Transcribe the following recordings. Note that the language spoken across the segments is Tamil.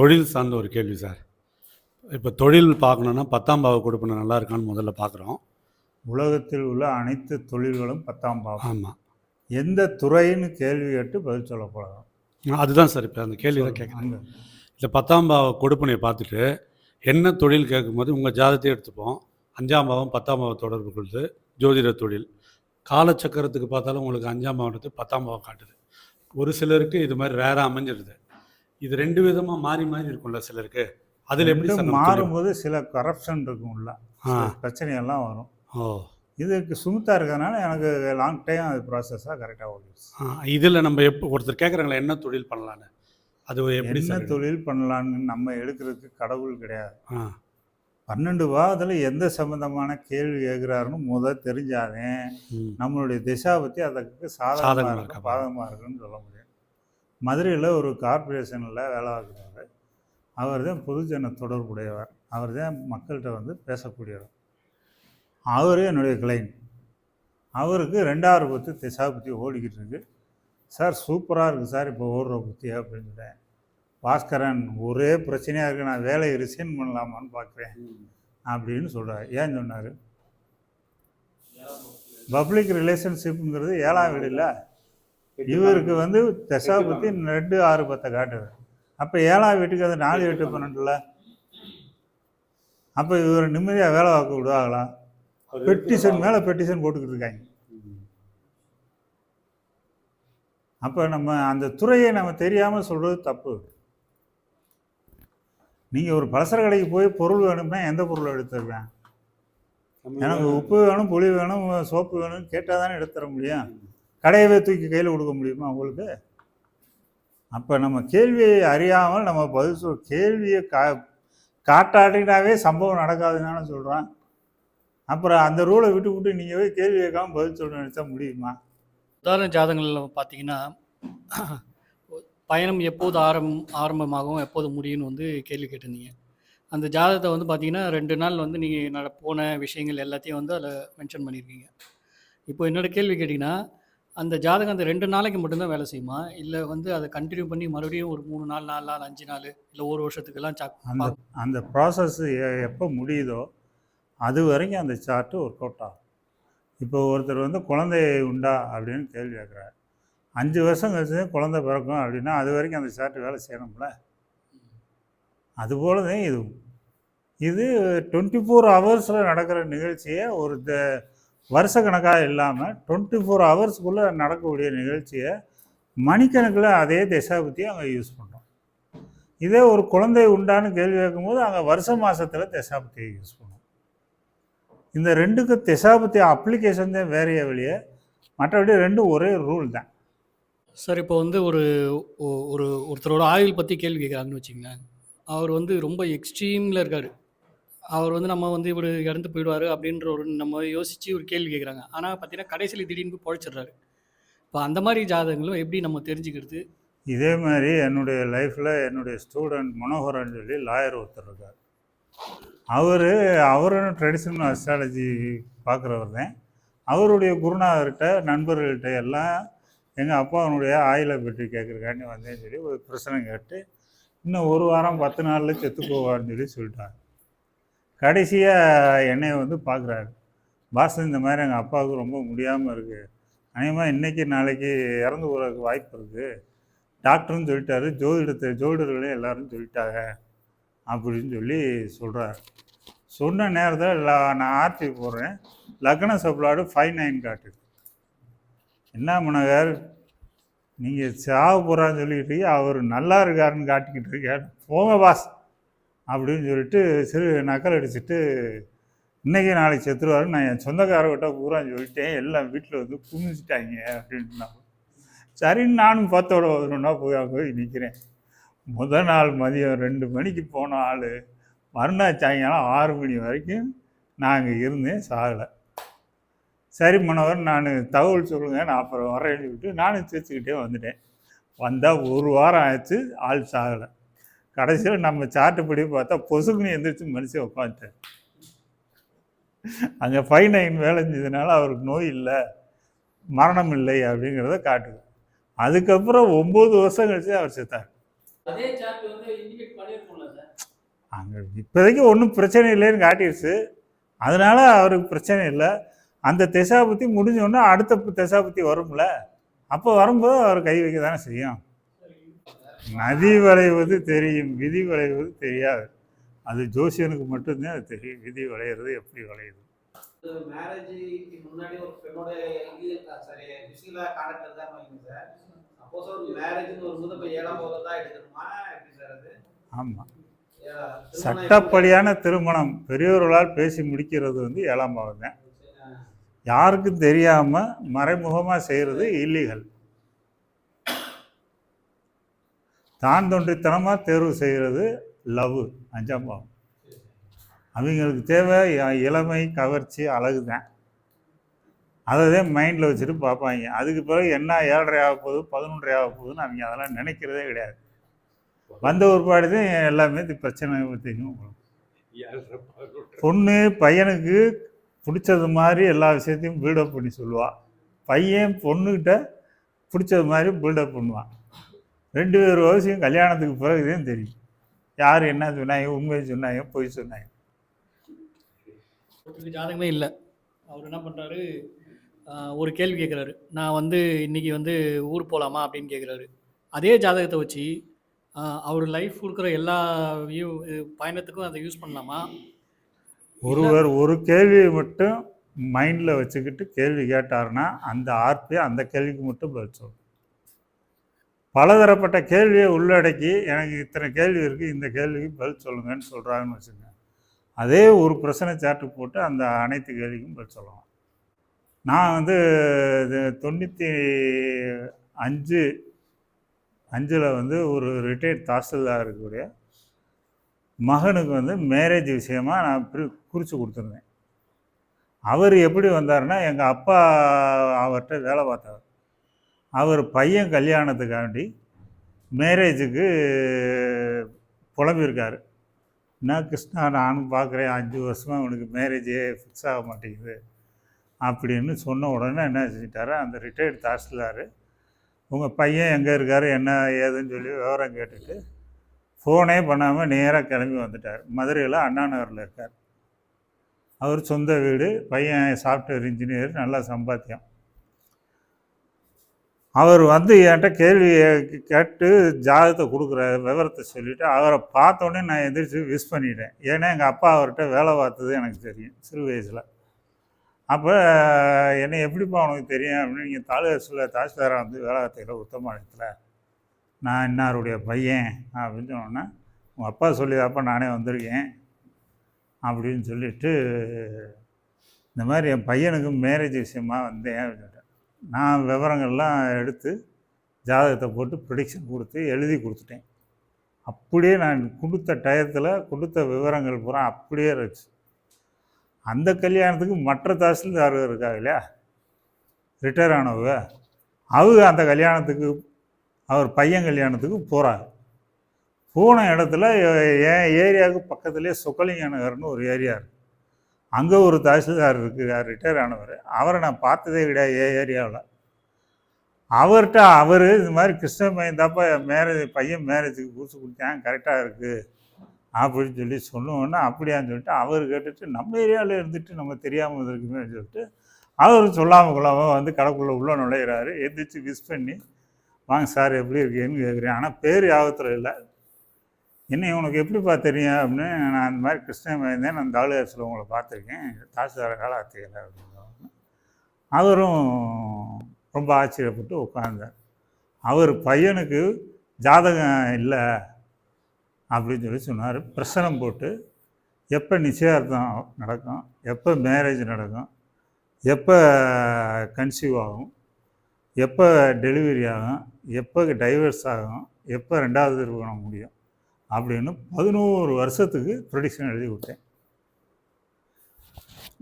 தொழில் சார்ந்த ஒரு கேள்வி சார். இப்போ தொழில் பார்க்கணுன்னா பத்தாம் பாவ கொடுப்பனை நல்லா இருக்கான்னு முதல்ல பார்க்குறோம். உலகத்தில் உள்ள அனைத்து தொழில்களும் பத்தாம் பாவம். ஆமாம் எந்த துறைன்னு கேள்வி கேட்டு பதில் சொல்லப்படலாம். அதுதான் சார் இப்போ அந்த கேள்வி தான் கேட்குறேன் அங்க. இந்த பத்தாம் பாவ கொடுப்பனையை பார்த்துட்டு என்ன தொழில் கேட்கும்போது உங்கள் ஜாதகத்தை எடுத்துப்போம். அஞ்சாம் பாவம் பத்தாம் பாவம் தொடர்பு கொள்ளுது ஜோதிட தொழில். காலச்சக்கரத்துக்கு பார்த்தாலும் உங்களுக்கு அஞ்சாம் பாவம் பத்தாம் பாவம் காட்டுது. ஒரு சிலருக்கு இது மாதிரி ரேராக அமைஞ்சிருது. இது ரெண்டு விதமாக மாறி மாறி இருக்கும்ல சிலருக்கு. அதில் எப்படி? மாறும்போது சில கரப்ஷன் இருக்கும்ல. பிரச்சனையெல்லாம் வரும். ஓ. இதுக்கு சுமுத்தாக இருக்கிறதுனால எனக்கு லாங் டைம் அது ப்ராசஸாக கரெக்டாக ஓடிடுச்சு. இதில் நம்ம எப்போ ஒருத்தர் கேட்குறாங்களே என்ன தொழில் பண்ணலான்னு? அது எப்படி என்ன தொழில் பண்ணலான்னு நம்ம எடுக்கிறதுக்கு கடவுள் கிடையாது. பன்னெண்டு பாவத்தில் எந்த சம்பந்தமான கேள்வி கேட்குறாருன்னு முத தெரிஞ்சாதே. நம்மளுடைய திசா பற்றி அதுக்கு சாதகமாக சாதகமா இருக்கு இருக்கா? பாதகமாக இருக்குன்னு சொல்ல முடியும். மதுரையில் ஒரு கார்ப்பரேஷனில் வேலை பார்க்குறவர். அவர் தான் பொதுஜன தொடர்புடையவர். அவர் தான் மக்கள்கிட்ட வந்து பேசக்கூடியவர். அவர் என்னுடைய கிளைண்ட் அவருக்கு ரெண்டாவது பத்து திசா பற்றி ஓடிக்கிட்டு இருக்கு. சார் சூப்பராக இருக்குது சார் இப்போ ஓடுற புத்தி அப்படின்ட்டேன் பாஸ்கரன் ஒரே பிரச்சனையாக இருக்குது நான் வேலையை ரிசைன் பண்ணலாமான்னு பார்க்குறேன் அப்படின்னு சொல்கிறார் ஏன் சொன்னார்? பப்ளிக் ரிலேஷன்ஷிப்புங்கிறது ஏழாம் வீடுல இவருக்கு வந்து தசா பற்றி ரெண்டு ஆறு பத்தை காட்டுது அப்போ ஏழாம் வீட்டுக்கு அது நாலு எட்டு பன்னெண்டுல. அப்போ இவர் நிம்மதியாக வேலை பார்க்க விடுவாங்களா? பெட்டிஷன் மேலே பெட்டிஷன் போட்டுக்கிட்டு இருக்காங்க. அப்போ நம்ம அந்த துறையை நம்ம தெரியாமல் சொல்கிறது தப்பு. நீங்கள் ஒரு பலசர கடைக்கு போய் பொருள் வேணும்னா எந்த பொருள் எடுத்துருவேன் எனக்கு உப்பு வேணும் புளி வேணும் சோப்பு வேணும்னு கேட்டால் தானே எடுத்து தர முடியும் கடையவே தூக்கி கையில் கொடுக்க முடியுமா உங்களுக்கு? அப்போ நம்ம கேள்வியை அறியாமல் நம்ம பதில் சொல் கேள்வியை கா காட்டாட்டினாவே சம்பவம் நடக்காதுன்னு சொல்கிறேன் அப்புறம் அந்த ரூலை விட்டு விட்டு நீங்கள் போய் கேள்வி கேட்காம பதில் சொல்ல நினச்சா முடியுமா? உதாரண ஜாதகங்களில் பார்த்தீங்கன்னா பயணம் எப்போது ஆரம் ஆரம்பமாகவும் எப்போது முடியும்னு வந்து கேள்வி கேட்டிருந்தீங்க. அந்த ஜாதகத்தை வந்து பார்த்தீங்கன்னா ரெண்டு நாள் வந்து நீங்கள் நட போன விஷயங்கள் எல்லாத்தையும் வந்து அதில் மென்ஷன் பண்ணியிருக்கீங்க இப்போ என்னோடய கேள்வி கேட்டிங்கன்னா அந்த ஜாதகம் அந்த ரெண்டு நாளைக்கு மட்டும்தான் வேலை செய்யுமா? இல்லை வந்து அதை கண்டினியூ பண்ணி மறுபடியும் ஒரு மூணு நாள் நாலு நாள் அஞ்சு நாள் இல்லை ஒரு வருஷத்துக்கெல்லாம் சாக் அந்த அந்த ப்ராசஸ் எப்போ முடியுதோ அது வரைக்கும் அந்த சார்ட்டு ஒர்க் அவுட் ஆகும். இப்போ ஒருத்தர் வந்து குழந்தை உண்டா அப்படின்னு கேள்வி கேட்குறாரு. அஞ்சு வருஷம் கழிச்சு குழந்தை பிறக்கும் அப்படின்னா அது வரைக்கும் அந்த சார்ட்டு வேலை செய்யணும்ல? அதுபோல தான் இது. இது டுவெண்ட்டி ஃபோர் ஹவர்ஸில் நடக்கிற நிகழ்ச்சியை ஒரு வருஷ வருஷக்கணக்காக இல்லாமல் டுவெண்ட்டி ஃபோர் ஹவர்ஸ்க்குள்ளே நடக்கக்கூடிய நிகழ்ச்சியை மணிக்கணக்கில் அதே திசாபுத்தியை அங்கே யூஸ் பண்ணுறோம் இதே ஒரு குழந்தை உண்டான்னு கேள்வி கேட்கும்போது அங்கே வருஷ மாதத்தில் திசாபுத்தியை யூஸ் பண்ணுவோம் இந்த ரெண்டுக்கு திசாபுத்தி அப்ளிகேஷன் தான் வேறைய வெளியே மற்றபடி ரெண்டும் ஒரே ரூல் தான். சார் இப்போ வந்து ஒரு ஒ- ஒரு ஒருத்தரோட ஆயுள் பற்றி கேள்வி கேட்குறாங்கன்னு வச்சுங்களேன் அவர் வந்து ரொம்ப எக்ஸ்ட்ரீமில் இருக்கார். அவர் வந்து நம்ம வந்து இவர் இறந்து போயிடுவார் அப்படின்ற ஒரு நம்ம யோசித்து ஒரு கேள்வி கேட்குறாங்க ஆனால் பார்த்தீங்கன்னா கடைசியில் திடீர்னு பொழைச்சிடுறாரு. இப்போ அந்த மாதிரி ஜாதகங்களும் எப்படி நம்ம தெரிஞ்சுக்கிறது? இதே மாதிரி என்னுடைய லைஃப்பில் என்னுடைய ஸ்டூடெண்ட் மனோகரன் சொல்லி லாயர் ஒருத்தர் இருக்கார். அவர் அவரும் ட்ரெடிஷ்னல் அஸ்ட்ராலஜி பார்க்குறவர் தான். அவருடைய குருநாதர்கிட்ட நண்பர்கள்கிட்ட எல்லாம் எங்கள் அப்பாவனுடைய ஆயிலை பற்றி கேட்குறக்காண்டி வந்தேன்னு சொல்லி ஒரு பிரச்சனை கேட்டு இன்னும் ஒரு வாரம் பத்து நாளில் செத்து போவான்னு சொல்லி சொல்லிட்டாங்க. கடைசியாக என்னை வந்து பார்க்குறாரு பாஸ் இந்த மாதிரி எங்கள் அப்பாவுக்கு ரொம்ப முடியாமல் இருக்குது அநேகமாக இன்றைக்கி நாளைக்கு இறந்து போகிறதுக்கு வாய்ப்பு இருக்குது டாக்டர்னு சொல்லிட்டாரு. ஜோதிடத்தை ஜோதிடர்களையும் எல்லாரும் சொல்லிட்டாங்க அப்படின்னு சொல்லி சொல்கிறார் சொன்ன நேரத்தில் நான் ஆர்த்தி போடுறேன். லக்ன சப்ளாடு ஃபைவ் நைன் காட்டு. என்ன மனகர்? நீங்கள் சாவ போகிறான்னு சொல்லிட்டு அவர் நல்லா இருக்காருன்னு காட்டிக்கிட்டு இருக்கார். போங்க பாஸ். அப்படின்னு சொல்லிட்டு சிறு நக்கல் அடிச்சுட்டு இன்றைக்கி நாளைக்கு செத்துருவாரு. நான் என் சொந்தக்காரர்கிட்ட பூரா சொல்லிட்டேன். எல்லாம் வீட்டில் வந்து குமிச்சிட்டாங்க அப்படின்னா சரின்னு நானும் பத்தோட வரணும்னா போய் போய் நிற்கிறேன் முதல் நாள் மதியம் ரெண்டு மணிக்கு போன ஆள். மறுநாள் சாயங்காலம் ஆறு மணி வரைக்கும் நாங்கள் இருந்தேன். சாகலை. சரி மனவர் நான் தகவல் சொல்லுங்கள் நான் அப்புறம் வரேன்னு சொல்லிட்டு நானும் சிரிச்சுக்கிட்டே வந்துட்டேன். வந்தால் ஒரு வாரம் ஆச்சு. ஆள் சாகலை. கடைசியில் நம்ம சாட்டுப்படி பார்த்தா பொசுக்குன்னு எந்திரிச்சு மனுஷன் உட்காந்துட்டார். அங்கே ஃபைவ் நைன் வேலை செஞ்சதுனால அவருக்கு நோய் இல்லை மரணம் இல்லை அப்படிங்கிறத காட்டுது. அதுக்கப்புறம் ஒம்பது வருஷம் கழிச்சு அவர் செத்தார். அங்கே இப்போதைக்கு ஒன்றும் பிரச்சனை இல்லைன்னு காட்டிடுச்சு அதனால அவருக்கு பிரச்சனை இல்லை. அந்த திசாபுத்தி முடிஞ்சோடனே அடுத்த திசாபுத்தி வரும்ல. அப்போ வரும்போது அவர் கை வைக்க தானே செய்யும்? நதி வளைவது தெரியும் விதி வளைவது தெரியாது. அது ஜோசியனுக்கு மட்டும்தான் அது தெரியும் விதி வளையிறது எப்படி வளையுது ஆமாம் சட்டப்படியான திருமணம். பெரியோர்களால் பேசி முடிக்கிறது வந்து ஏழாம் பாவம் தான். யாருக்கும் தெரியாமல் மறைமுகமாக செய்கிறது இல்லீகல் தான் தொன்றித்தனமாக தேர்வு செய்கிறது லவ் அஞ்சாம் பாவம். அவங்களுக்கு தேவை இளமை கவர்ச்சி அழகு தான். அதை தான் மைண்டில் வச்சுட்டு பார்ப்பாங்க. அதுக்கு பிறகு என்ன ஏழரை ஆக போகுது பதினொன்றரை ஆக போகுதுன்னு அவங்க அதெல்லாம் நினைக்கிறதே கிடையாது. வந்த ஒருபாடு தான் எல்லாமே பிரச்சனை தெரியும் பொண்ணு பையனுக்கு பிடிச்சது மாதிரி எல்லா விஷயத்தையும் பில்டப் பண்ணி சொல்லுவாள் பையன் பொண்ணுக்கிட்ட பிடிச்சது மாதிரி பில்டப் பண்ணுவான் ரெண்டு பேர் வயசையும் கல்யாணத்துக்கு பிறகுதான் தெரியும். யார் என்ன சொன்னாங்க உண்மையை சொன்னாங்க பொய் சொன்னாங்க ஜாதகமே இல்லை. அவர் என்ன பண்ணுறாரு ஒரு கேள்வி கேட்குறாரு நான் வந்து இன்னைக்கு வந்து ஊர் போகலாமா அப்படின்னு கேட்குறாரு அதே ஜாதகத்தை வச்சு அவர் லைஃப் கொடுக்குற எல்லா வியூ பயணத்துக்கும் அதை யூஸ் பண்ணலாமா? ஒருவர் ஒரு கேள்வியை மட்டும் மைண்டில் வச்சுக்கிட்டு கேள்வி கேட்டாருன்னா அந்த ஆர்பி அந்த கேள்விக்கு மட்டும் பதில் சொல்லும். பலதரப்பட்ட கேள்வியை உள்ளடக்கி எனக்கு இத்தனை கேள்வி இருக்குது இந்த கேள்விக்கு பதில் சொல்லுங்கன்னு சொல்கிறாங்கன்னு வச்சுக்கோங்க. அதே ஒரு பிரச்சனை சாட்டு போட்டு அந்த அனைத்து கேள்விக்கும் பதில் சொல்லலாம். நான் வந்து இது தொண்ணூற்றி அஞ்சு அஞ்சில் வந்து ஒரு ரிட்டையர்ட் தாசில்தார் இருக்கக்கூடிய மகனுக்கு வந்து மேரேஜ் விஷயமாக நான் பிரி- குறித்து கொடுத்துருந்தேன். அவர் எப்படி வந்தாருன்னா எங்கள் அப்பா அவர்கிட்ட வேலை பார்த்தார். அவர் பையன் கல்யாணத்துக்காண்டி மேரேஜுக்கு புலம்பியிருக்காரு. என்ன கிருஷ்ணா நானும் பார்க்குறேன் அஞ்சு வருஷமாக அவனுக்கு மேரேஜே ஃபிக்ஸ் ஆக மாட்டேங்குது அப்படின்னு சொன்ன உடனே என்ன செஞ்சிட்டாரு? அந்த ரிட்டையர்ட் தாசில்தார் உங்கள் பையன் எங்கே இருக்கார் என்ன ஏதுன்னு சொல்லி விவரம் கேட்டுட்டு ஃபோனே பண்ணாமல் நேராக கிளம்பி வந்துட்டார். மதுரையில் அண்ணா நகரில் இருக்கார். அவர் சொந்த வீடு பையன் சாஃப்ட்வேர் இன்ஜினியர் நல்லா சம்பாத்தியம். அவர் வந்து என்கிட்ட கேள்வி கேட்டு ஜாதகத்தை கொடுக்குற விவரத்தை சொல்லிவிட்டு அவரை பார்த்தோன்னே நான் எந்திரிச்சு விஷ் பண்ணிட்டேன். ஏன்னா எங்கள் அப்பா அவர்கிட்ட வேலை பார்த்தது எனக்கு தெரியும் சிறு வயசில். அப்போ என்னை எப்படிப்பா உனக்கு தெரியும்? அப்படின்னு நீங்கள் தாலுகாசில் தாசில்தாராக வந்து வேலை பார்த்துக்கிற உத்தமானத்தில் நான் இன்னாருடைய பையன் அப்படின்னு சொன்னோன்னே உங்கள் அப்பா சொல்லிதாப்பா நானே வந்திருக்கேன் அப்படின்னு சொல்லிட்டு இந்த மாதிரி என் பையனுக்கு மேரேஜ் விஷயமா வந்தேன் அப்படின்னு நான் விவரங்கள்லாம் எடுத்து ஜாதகத்தை போட்டு ப்ரிடிக்ஷன் கொடுத்து எழுதி கொடுத்துட்டேன். அப்படியே நான் கொடுத்த டயத்தில் கொடுத்த விவரங்கள் பூரா அப்படியே இருந்துச்சு. அந்த கல்யாணத்துக்கு மற்ற தாசில்தார் இருக்காங்க இல்லையா? ரிட்டையர் ஆனவங்க அவங்க அந்த கல்யாணத்துக்கு அவர் பையன் கல்யாணத்துக்கு போகிறாங்க போன இடத்துல என் ஏரியாவுக்கு பக்கத்துலேயே சொக்கலிங்க நகர்னு ஒரு ஏரியா இருக்குது அங்கே ஒரு தாசில்தார் இருக்கிறார் ரிட்டையர் ஆனவர். அவரை நான் பார்த்ததே கிடையாது ஏ ஏரியாவில். அவர்கிட்ட அவர் இது மாதிரி கிருஷ்ண பையன் தாப்பா மேரேஜ் பையன் மேரேஜுக்கு பூசு கொடுத்தேன் கரெக்டாக இருக்குது அப்படின்னு சொல்லி சொன்னோன்னே அப்படியான்னு சொல்லிட்டு அவர் கேட்டுட்டு நம்ம ஏரியாவில் இருந்துட்டு நம்ம தெரியாமல் இருக்குமே சொல்லிட்டு அவர் சொல்லாமல் கொள்ளாமல் வந்து கடைக்குள்ளே உள்ளே நுழையிறாரு. எந்திரிச்சு விஷ் பண்ணி வாங்க சார் எப்படி இருக்கீங்கன்னு கேட்குறேன். ஆனால் பேர் யாபத்தில் இல்லை. என்ன உனக்கு எப்படிப்பா தெரியும் அப்படின்னு நான் அந்த மாதிரி கிருஷ்ணன் இருந்தேன் நான் தாலுகாசில் உங்களை பார்த்துருக்கேன். தாசில்தார காலாத்தியில் அப்படின்னு அவரும் ரொம்ப ஆச்சரியப்பட்டு உட்கார்ந்தார். அவர் பையனுக்கு ஜாதகம் இல்லை அப்படின்னு சொல்லி சொன்னார். பிரசனம் போட்டு எப்போ நிச்சயார்த்தம் நடக்கும் எப்போ மேரேஜ் நடக்கும் எப்போ கன்சீவ் ஆகும் எப்போ டெலிவரி ஆகும் எப்போ டைவர்ஸ் ஆகும் எப்போ ரெண்டாவது திருமணம் முடியும். அப்படின்னு பதினோரு வருஷத்துக்கு ப்ரொடிக்ஷன் எழுதி விட்டேன்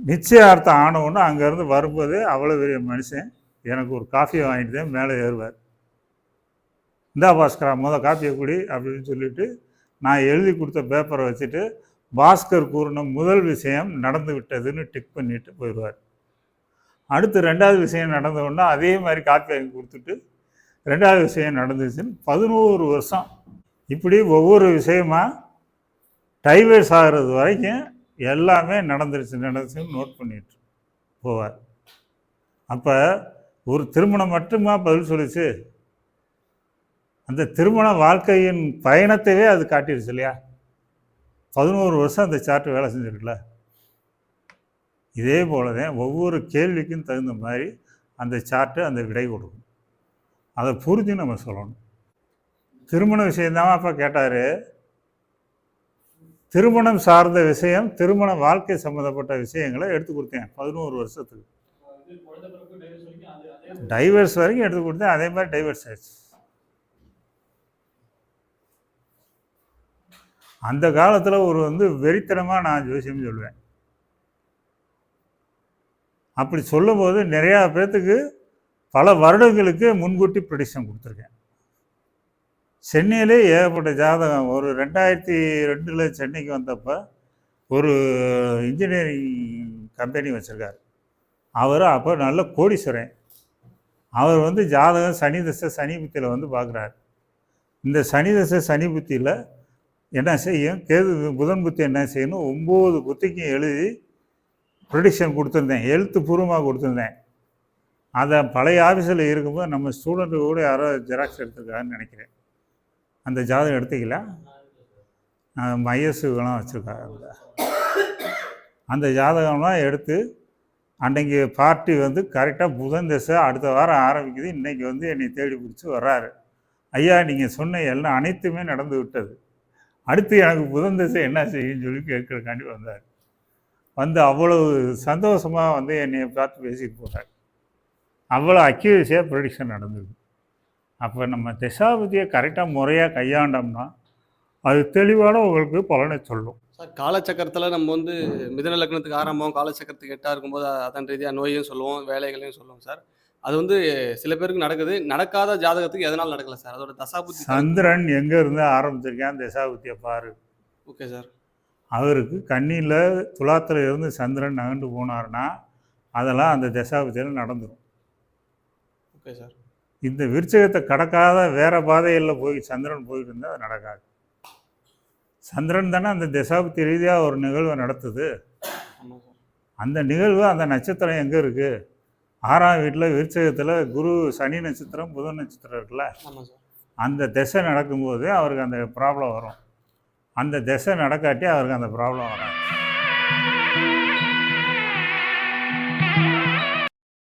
நிச்சயார்த்தம் ஆனவுன்னு அங்கேருந்து வரும்போது அவ்வளோ பெரிய மனுஷன் எனக்கு ஒரு காஃபியை வாங்கிட்டு தான் மேலே ஏறுவார். இந்தா பாஸ்கரா முத காப்பியை குடி அப்படின்னு சொல்லிட்டு நான் எழுதி கொடுத்த பேப்பரை வச்சுட்டு பாஸ்கர் கூறின முதல் விஷயம் நடந்து விட்டதுன்னு டிக் பண்ணிட்டு போயிடுவார். அடுத்து ரெண்டாவது விஷயம் நடந்தவுடனே அதே மாதிரி காப்பி வாங்கி கொடுத்துட்டு ரெண்டாவது விஷயம் நடந்துச்சுன்னு பதினோரு வருஷம் இப்படி ஒவ்வொரு விஷயமா டைவர்ஸ் ஆகிறது வரைக்கும் எல்லாமே நடந்துருச்சு நடந்துச்சுன்னு நோட் பண்ணிட்டு போவார். அப்போ ஒரு திருமணம் மட்டுமா பதில் சொல்லிச்சு? அந்த திருமண வாழ்க்கையின் பயணத்தையே அது காட்டிடுச்சு இல்லையா? பதினோரு வருஷம் அந்த சார்ட்டு வேலை செஞ்சிருக்குல்ல? இதே போல தான் ஒவ்வொரு கேள்விக்கும் தகுந்த மாதிரி அந்த சார்ட்டு அந்த விடை கொடுக்கும். அதை புரிஞ்சு நம்ம சொல்லணும். திருமண விஷயம்தான் அப்பா கேட்டார். திருமணம் சார்ந்த விஷயம் திருமண வாழ்க்கை சம்மந்தப்பட்ட விஷயங்களை எடுத்து கொடுத்தேன். பதினோரு வருஷத்துக்கு. டைவர்ஸ் வரைக்கும் எடுத்து கொடுத்தேன். அதே மாதிரி டைவர்ஸ் ஆயிடுச்சு. அந்த காலத்தில் ஒரு வந்து வெறித்தனமாக நான் ஜோசியம் சொல்லுவேன். அப்படி சொல்லும்போது நிறையா பேர்த்துக்கு பல வருடங்களுக்கு முன்கூட்டி ப்ரொடிக்ஷன் கொடுத்துருக்கேன். சென்னையிலே ஏகப்பட்ட ஜாதகம். ஒரு ரெண்டாயிரத்தி ரெண்டில் சென்னைக்கு வந்தப்போ ஒரு இன்ஜினியரிங் கம்பெனி வச்சுருக்கார். அவர் அப்போ நல்ல கோடீஸ்வரன். அவர் வந்து ஜாதகம் சனி தசை சனி புத்தியில் வந்து பார்க்குறாரு இந்த சனி தசை சனி புத்தியில் என்ன செய்யும்? கேது புதன் புத்தி என்ன செய்யணும்? ஒம்பது புத்திக்கும் எழுதி ப்ரொடிக்ஷன் கொடுத்துருந்தேன். எழுத்து பூர்வமாக கொடுத்துருந்தேன். அதை பழைய ஆஃபீஸில் இருக்கும்போது நம்ம ஸ்டூடெண்ட்டு கூட யாரோ ஜெராக்ஸ் எடுத்துருக்காங்கன்னு நினைக்கிறேன். அந்த ஜாதகம் எடுத்துக்கல மையசுகளாம் வச்சுருக்காங்க அந்த ஜாதகம்லாம் எடுத்து அன்றைக்கி பார்ட்டி வந்து கரெக்டாக புதன் திசை அடுத்த வாரம் ஆரம்பிக்குது. இன்றைக்கி வந்து என்னை தேடி பிடிச்சி வர்றாரு. ஐயா நீங்கள் சொன்ன எல்லாம் அனைத்துமே நடந்து விட்டது. அடுத்து எனக்கு புதன் திசை என்ன செய்யுன்னு சொல்லி கேட்குறக்காண்டி வந்தார். வந்து அவ்வளவு சந்தோஷமாக வந்து என்னை பார்த்து பேசிட்டு போகிறார் அவ்வளோ அக்யூரஸியாக ப்ரொடிக்ஷன் நடந்தது. அப்போ நம்ம திசாபதியை கரெக்டாக முறையாக கையாண்டோம்னா அது தெளிவான உங்களுக்கு பலனை சொல்லும். சார் காலச்சக்கரத்தில் நம்ம வந்து மிதன லக்னத்துக்கு ஆரம்பம் காலச்சக்கரத்துக்கு எட்டாக இருக்கும்போது அதன் ரீதியாக நோயும் சொல்லுவோம் வேலைகளையும் சொல்லுவோம் சார். அது வந்து சில பேருக்கு நடக்குது. நடக்காத ஜாதகத்துக்கு எதனால் நடக்கல சார்? அதோட தசாபுத்தி சந்திரன் எங்கே இருந்து ஆரம்பிச்சிருக்கேன் திசாபதியை பாரு. Okay sir. அவருக்கு கண்ணியில் துலாத்தில் இருந்து சந்திரன் நகண்டு போனார்னா அதெல்லாம் அந்த தசாபதியில் நடந்துடும் ஓகே சார். இந்த விருச்சகத்தை கடக்காத வேற பாதையில் போய் சந்திரன் போயிட்டு இருந்தால் அது நடக்காது. சந்திரன் தானே அந்த தசாபதி ரீதியாக ஒரு நிகழ்வை நடத்துது. அந்த நிகழ்வு அந்த நட்சத்திரம் எங்கே இருக்குது ஆறாம் வீட்டில் விருச்சகத்தில் குரு சனி நட்சத்திரம் புதன் நட்சத்திரம் இருக்குல்ல? அந்த திசை நடக்கும்போது அவருக்கு அந்த ப்ராப்ளம் வரும். அந்த திசை நடக்காட்டி அவருக்கு அந்த ப்ராப்ளம் வராது.